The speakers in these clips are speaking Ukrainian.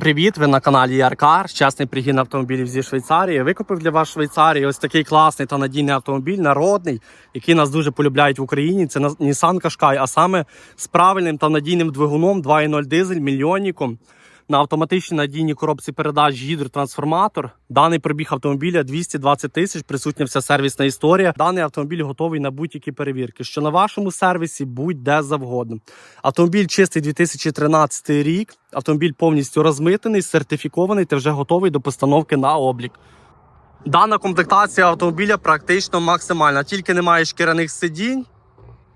Привіт, ви на каналі Яркар, щасний пригін автомобілів зі Швейцарії. Викупив для вас Швейцарії ось такий класний та надійний автомобіль, народний, який нас дуже полюбляють в Україні. Це Nissan Qashqai, а саме з правильним та надійним двигуном 2.0 дизель мільйонником на автоматичній надійній коробці передач гідротрансформатор. Даний пробіг автомобіля 220 тисяч, присутня вся сервісна історія. Даний автомобіль готовий на будь-які перевірки, що на вашому сервісі будь-де завгодно. Автомобіль чистий 2013 рік. Автомобіль повністю розмитений, сертифікований та вже готовий до постановки на облік. Дана комплектація автомобіля практично максимальна, тільки немає шкіряних сидінь.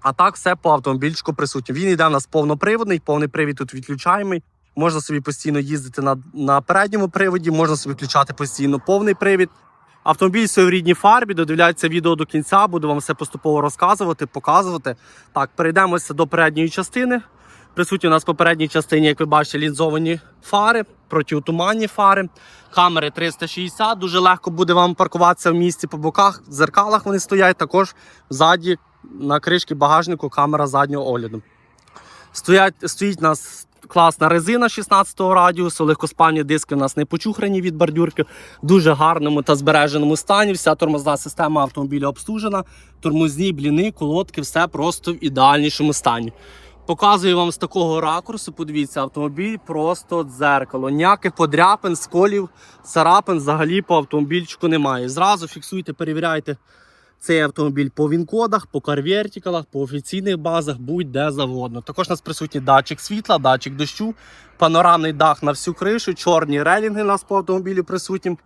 А так все по автомобільчику присутнє. Він йде у нас повноприводний, повний привід тут відключаємий. Можна собі постійно їздити на, на передньому приводі, можна собі включати постійно повний привід. Автомобіль в рідній фарбі, додивляється відео до кінця, буду вам все поступово розказувати, показувати. Так, перейдемося до передньої частини. Присутні у нас в попередній частині, як ви бачите, лінзовані фари, протиутуманні фари, камери 360. Дуже легко буде вам паркуватися в місті по боках, в зеркалах вони стоять. Також ззаді на кришці багажнику камера заднього огляду. Стоять, стоїть у нас класна резина 16-го радіусу, легкоспальні диски у нас не почухрані від бордюрки, в дуже гарному та збереженому стані. Вся тормозна система автомобіля обслужена, тормозні, бліни, колодки, все просто в ідеальнішому стані. Показую вам з такого ракурсу. Подивіться, автомобіль просто дзеркало. Ніяких подряпин, сколів, царапин взагалі по автомобільчику немає. Зразу фіксуйте, перевіряйте цей автомобіль по він-кодах, по карвертикалах, по офіційних базах, будь-де завгодно. Також у нас присутній датчик світла, датчик дощу, панорамний дах на всю кришу, чорні релінги у нас по автомобілю присутні.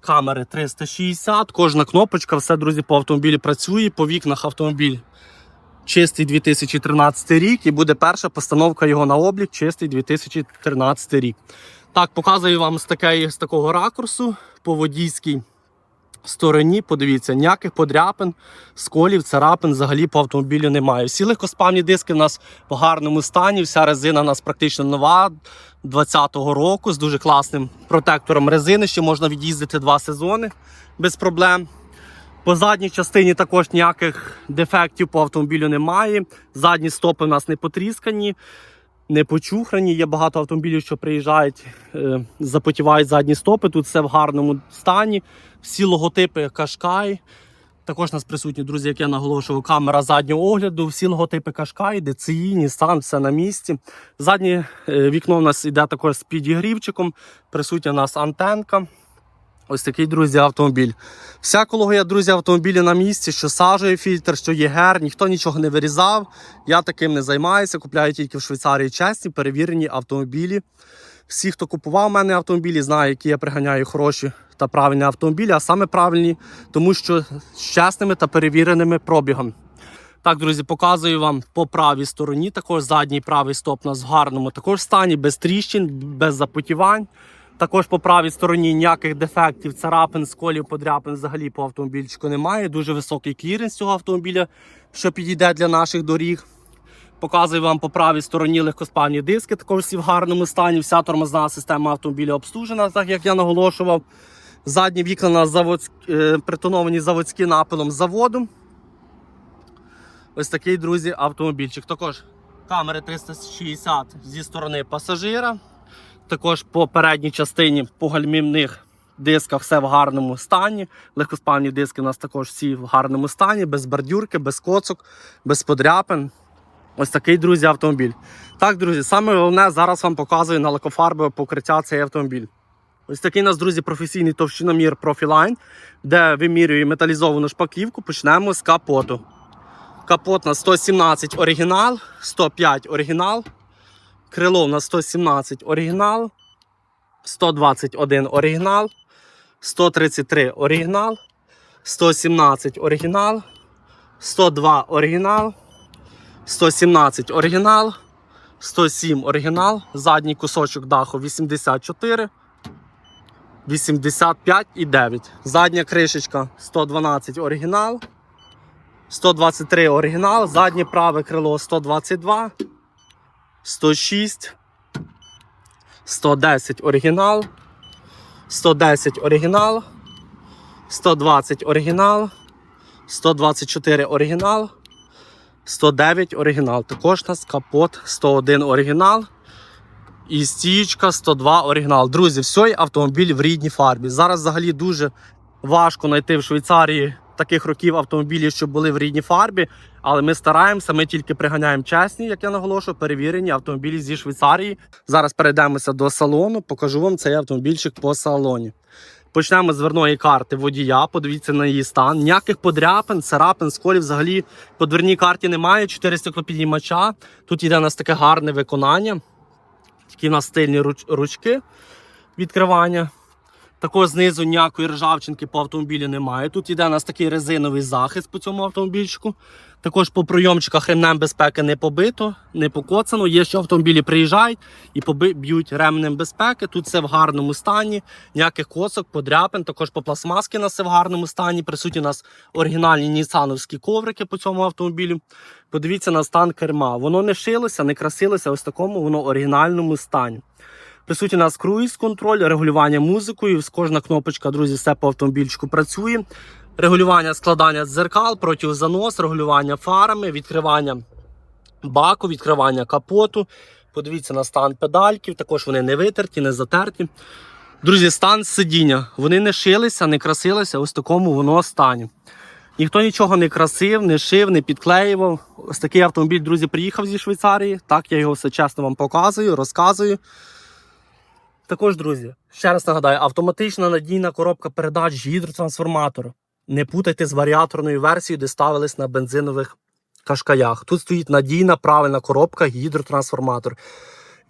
Камери 360, кожна кнопочка, все, друзі, по автомобілі працює. По вікнах автомобіль чистий 2013 рік і буде перша постановка його на облік, чистий 2013 рік. Так, показую вам з, такої, з такого ракурсу по водійській стороні. Подивіться, ніяких подряпин, сколів, царапин взагалі по автомобілю немає. Всі легкоспавні диски у нас в гарному стані. Вся резина у нас практично нова 20-го року з дуже класним протектором резини. Ще можна від'їздити два сезони без проблем. По задній частині також ніяких дефектів по автомобілю немає. Задні стопи у нас не потріскані, не почухрані. Є багато автомобілів, що приїжджають, е, запотівають задні стопи. Тут все в гарному стані. Всі логотипи Кашкай. Також у нас присутні, друзі, як я наголошував, камера заднього огляду. Всі логотипи Кашкай, DCI, Nissan, все на місці. Заднє е, вікно у нас йде також з підігрівчиком. Присутня у нас антенка. Ось такий, друзі, автомобіль. Вся екологія, друзі, автомобілі на місці, що сажує фільтр, що є гер, ніхто нічого не вирізав. Я таким не займаюся. Купляю тільки в Швейцарії чесні, перевірені автомобілі. Всі, хто купував у мене автомобілі, знає, які я приганяю хороші та правильні автомобілі, а саме правильні, тому що з чесними та перевіреними пробігами. Так, друзі, показую вам по правій стороні. Також задній правий стоп у нас в гарному також стані, без тріщин, без запотівань. Також по правій стороні ніяких дефектів, царапин, сколів, подряпин взагалі по автомобільчику немає. Дуже високий кліренс цього автомобіля, що підійде для наших доріг. Показую вам по правій стороні легкоспальні диски, також всі в гарному стані. Вся тормозна система автомобіля обслужена, так як я наголошував. Задні вікна у нас заводськ... е, притоновані заводським напилом заводу. Ось такий, друзі, автомобільчик. Також камери 360 зі сторони пасажира. Також по передній частині по гальмівних дисках все в гарному стані. Легкоспальні диски у нас також всі в гарному стані, без бордюрки, без коцок, без подряпин. Ось такий, друзі, автомобіль. Так, друзі, саме головне зараз вам показую на лакофарбове покриття цей автомобіль. Ось такий у нас, друзі, професійний товщиномір Profiline, де вимірює металізовану шпаклівку. Почнемо з капоту. Капот на 117 оригінал, 105 оригінал. Крило на 117 оригінал, 121 оригінал, 133 оригінал, 117 оригінал, 102 оригінал, 117 оригінал, 107 оригінал, задній кусочок даху 84, 85 і 9. Задня кришечка 112 оригінал, 123 оригінал, заднє праве крило 122. 106, 110 оригінал, 110 оригінал, 120 оригінал, 124 оригінал, 109 оригінал. Також нас капот 101 оригінал, І стічка 102 оригінал. Друзі, все автомобіль в рідній фарбі. Зараз взагалі дуже важко знайти в Швейцарії таких років автомобілів, що були в рідній фарбі. Але ми стараємося, ми тільки приганяємо чесні, як я наголошую, перевірені автомобілі зі Швейцарії. Зараз перейдемося до салону, покажу вам цей автомобільчик по салоні. Почнемо з дверної карти водія. Подивіться на її стан. Ніяких подряпин, царапин, сколів взагалі по дверній карті немає. Чотири стеклопідіймача. Тут йде у нас таке гарне виконання. Такі в нас стильні руч- ручки відкривання. Також знизу ніякої ржавчинки по автомобілю немає. Тут йде у нас такий резиновий захист по цьому автомобільчику. Також по прийомчиках ремнем безпеки не побито, не покоцано. Є, що автомобілі приїжджають і б'ють ремнем безпеки. Тут все в гарному стані, ніяких коцок, подряпин. Також по пластмаски нас все в гарному стані. Присутні у нас оригінальні нісановські коврики по цьому автомобілю. Подивіться на стан керма. Воно не шилося, не красилося. Ось такому воно оригінальному стані. Присутній у нас круїз контроль, регулювання музикою. Кожна кнопочка, друзі, все по автомобільчику працює. Регулювання складання дзеркал, протизанос, регулювання фарами, відкривання баку, відкривання капоту. Подивіться на стан педальків. Також вони не витерті, не затерті. Друзі, стан сидіння. Вони не шилися, не красилися. Ось такому воно стані. Ніхто нічого не красив, не шив, не підклеював. Ось такий автомобіль, друзі, приїхав зі Швейцарії. Так, я його все чесно вам показую, розказую. Також, друзі, ще раз нагадаю, автоматична надійна коробка передач гідротрансформатор. Не путайте з варіаторною версією, де ставились на бензинових кашкаях. Тут стоїть надійна правильна коробка гідротрансформатор.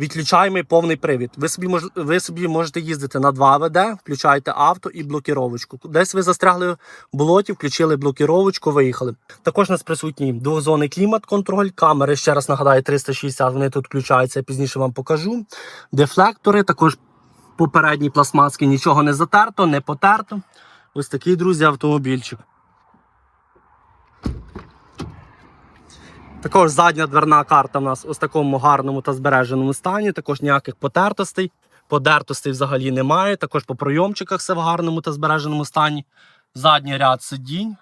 Відключаємо повний привід. Ви собі, мож, ви собі можете їздити на 2 ВД, включаєте авто і блокіровочку. Десь ви застрягли в болоті, включили блокіровочку, виїхали. Також у нас присутній двохзонний клімат-контроль, камери, ще раз нагадаю, 360, вони тут включаються, я пізніше вам покажу. Дефлектори, також попередні пластмаски, нічого не затерто, не потерто. Ось такий, друзі, автомобільчик. Також задня дверна карта в нас ось такому гарному та збереженому стані. Також ніяких потертостей, подертостей взагалі немає. Також по пройомчиках все в гарному та збереженому стані. Задній ряд сидінь.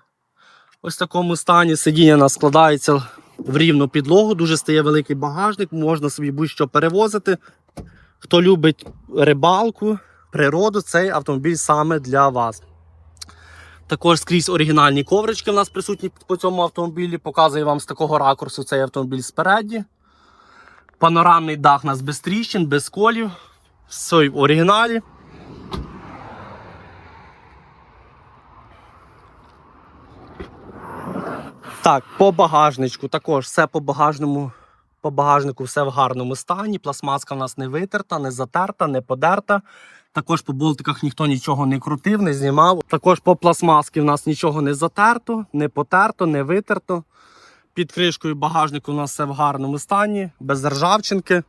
Ось в такому стані. Сидіння у нас складається в рівну підлогу. Дуже стає великий багажник, можна собі будь-що перевозити. Хто любить рибалку, природу, цей автомобіль саме для вас. Також скрізь оригінальні коврички в нас присутні по цьому автомобілі. Показую вам з такого ракурсу цей автомобіль спереді. Панорамний дах у нас без тріщин, без колів. Все в оригіналі. Так, по багажничку також все по багажному. По багажнику все в гарному стані. Пластмаска в нас не витерта, не затерта, не подерта. Також по болтиках ніхто нічого не крутив, не знімав. Також по пластмаски в нас нічого не затерто, не потерто, не витерто. Під кришкою багажнику у нас все в гарному стані, без ржавчинки.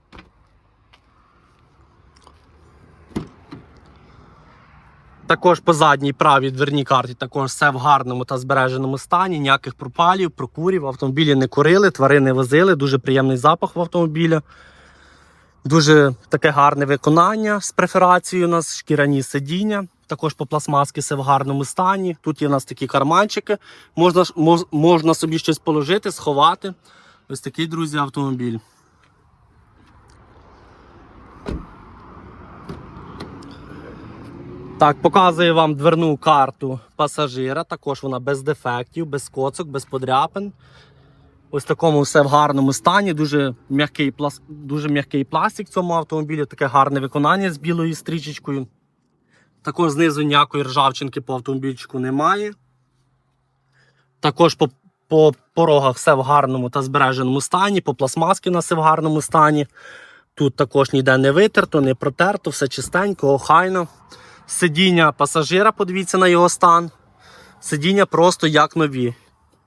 Також по задній правій дверній карті також все в гарному та збереженому стані. Ніяких пропалів, прокурів. Автомобілі не курили, тварини возили. Дуже приємний запах в автомобіля. Дуже таке гарне виконання з преферацією у нас, шкіряні сидіння. Також по пластмаски все в гарному стані. Тут є у нас такі карманчики. Можна, можна собі щось положити, сховати. Ось такий, друзі, автомобіль. Так, показую вам дверну карту пасажира. Також вона без дефектів, без коцок, без подряпин. Ось такому все в гарному стані. Дуже м'який, плас... дуже м'який пластик в цьому автомобілі, таке гарне виконання з білою стрічечкою. Також знизу ніякої ржавчинки по автомобільчику немає. Також по, по порогах все в гарному та збереженому стані, по пластмаски у нас все в гарному стані. Тут також ніде не витерто, не протерто, все чистенько, охайно. Сидіння пасажира, подивіться на його стан. Сидіння просто як нові.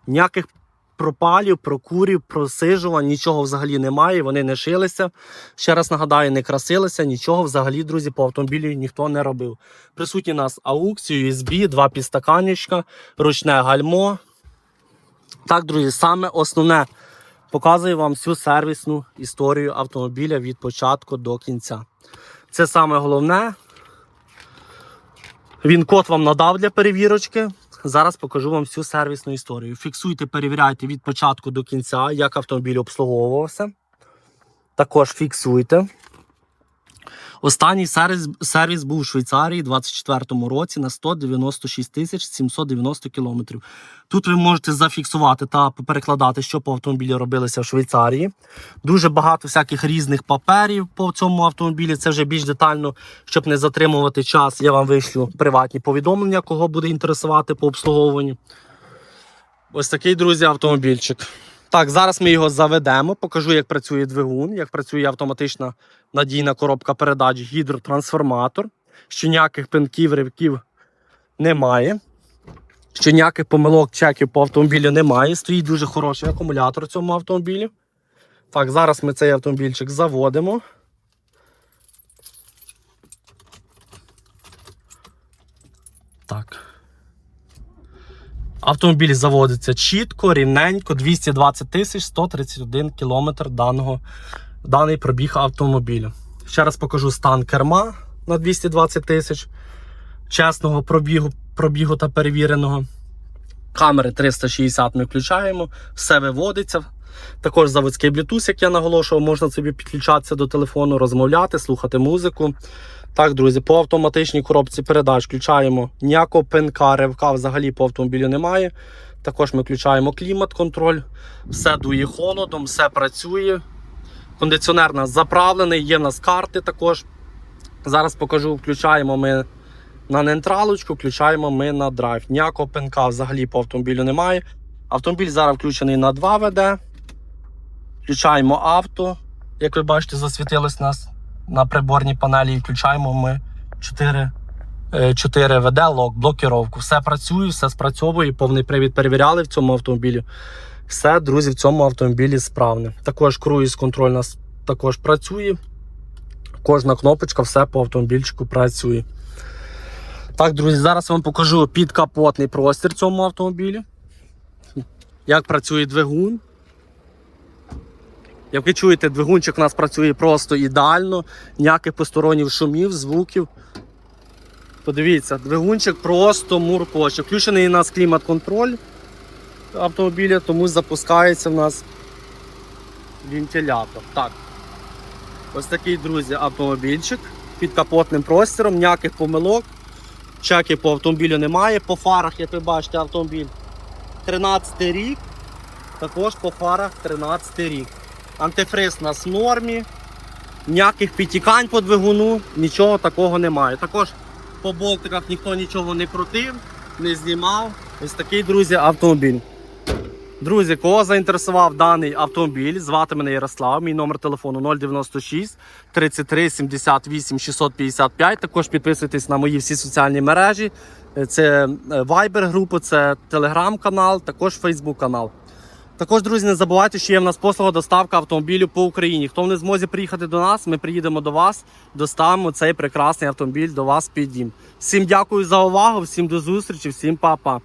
Ніяких пропалів, прокурів, просижувань, нічого взагалі немає, вони не шилися. Ще раз нагадаю, не красилися, нічого взагалі, друзі, по автомобілю ніхто не робив. Присутні нас AUX, USB, два підстаканечка, ручне гальмо. Так, друзі, саме основне показую вам всю сервісну історію автомобіля від початку до кінця. Це саме головне. Він код вам надав для перевірочки. Зараз покажу вам всю сервісну історію. Фіксуйте, перевіряйте від початку до кінця, як автомобіль обслуговувався. Також фіксуйте. Останній сервіс, сервіс був у Швейцарії у 24-му році на 196 тисяч 790 кілометрів. Тут ви можете зафіксувати та перекладати, що по автомобілі робилося в Швейцарії. Дуже багато всяких різних паперів по цьому автомобілі. Це вже більш детально, щоб не затримувати час. Я вам вишлю приватні повідомлення, кого буде інтересувати по обслуговуванню. Ось такий, друзі, автомобільчик. Так, зараз ми його заведемо, покажу, як працює двигун, як працює автоматична надійна коробка передач, гідротрансформатор. Що ніяких пинків, ривків немає. Що ніяких помилок, чеків по автомобілю немає. Стоїть дуже хороший акумулятор в цьому автомобілі. Так, зараз ми цей автомобільчик заводимо. Так. Автомобіль заводиться чітко, рівненько, 220 тисяч 131 кілометр даного, даний пробіг автомобіля. Ще раз покажу стан керма на 220 тисяч чесного пробігу, пробігу та перевіреного. Камери 360 ми включаємо, все виводиться. Також заводський Bluetooth, як я наголошував, можна собі підключатися до телефону, розмовляти, слухати музику. Так, друзі, по автоматичній коробці передач включаємо ніякого пинка, ривка взагалі по автомобілю немає. Також ми включаємо клімат-контроль, все дує холодом, все працює. Кондиціонер у нас заправлений, є в нас карти також. Зараз покажу, включаємо ми на нейтралочку, включаємо ми на драйв. Ніякого пинка взагалі по автомобілю немає. Автомобіль зараз включений на 2 ВД. Включаємо авто. Як ви бачите, засвітилось нас на приборній панелі і включаємо ми 4, 4 ВД, лок, блокіровку. Все працює, все спрацьовує, повний привід перевіряли в цьому автомобілі. Все, друзі, в цьому автомобілі справне. Також круїз контроль нас також працює. Кожна кнопочка, все по автомобільчику працює. Так, друзі, зараз вам покажу підкапотний простір цьому автомобілі. Як працює двигун. Як ви чуєте, двигунчик у нас працює просто ідеально, ніяких посторонніх шумів, звуків. Подивіться, двигунчик просто муркоче. Включений у нас клімат-контроль автомобіля, тому запускається в нас вентилятор. Так. Ось такий, друзі, автомобільчик під капотним простіром, ніяких помилок. Чеків по автомобілю немає. По фарах, як ви бачите, автомобіль 13 рік. Також по фарах 13 рік. Антифриз у нас в нормі. Ніяких підтікань по двигуну, нічого такого немає. Також по болтиках ніхто нічого не крутив, не знімав. Ось такий, друзі, автомобіль. Друзі, кого заінтересував даний автомобіль, звати мене Ярослав, мій номер телефону 096 33 78 655. Також підписуйтесь на мої всі соціальні мережі. Це Viber група, це Telegram канал, також Facebook канал. Також, друзі, не забувайте, що є в нас послуга доставка автомобілю по Україні. Хто не зможе приїхати до нас, ми приїдемо до вас, доставимо цей прекрасний автомобіль до вас під дім. Всім дякую за увагу, всім до зустрічі, всім па-па.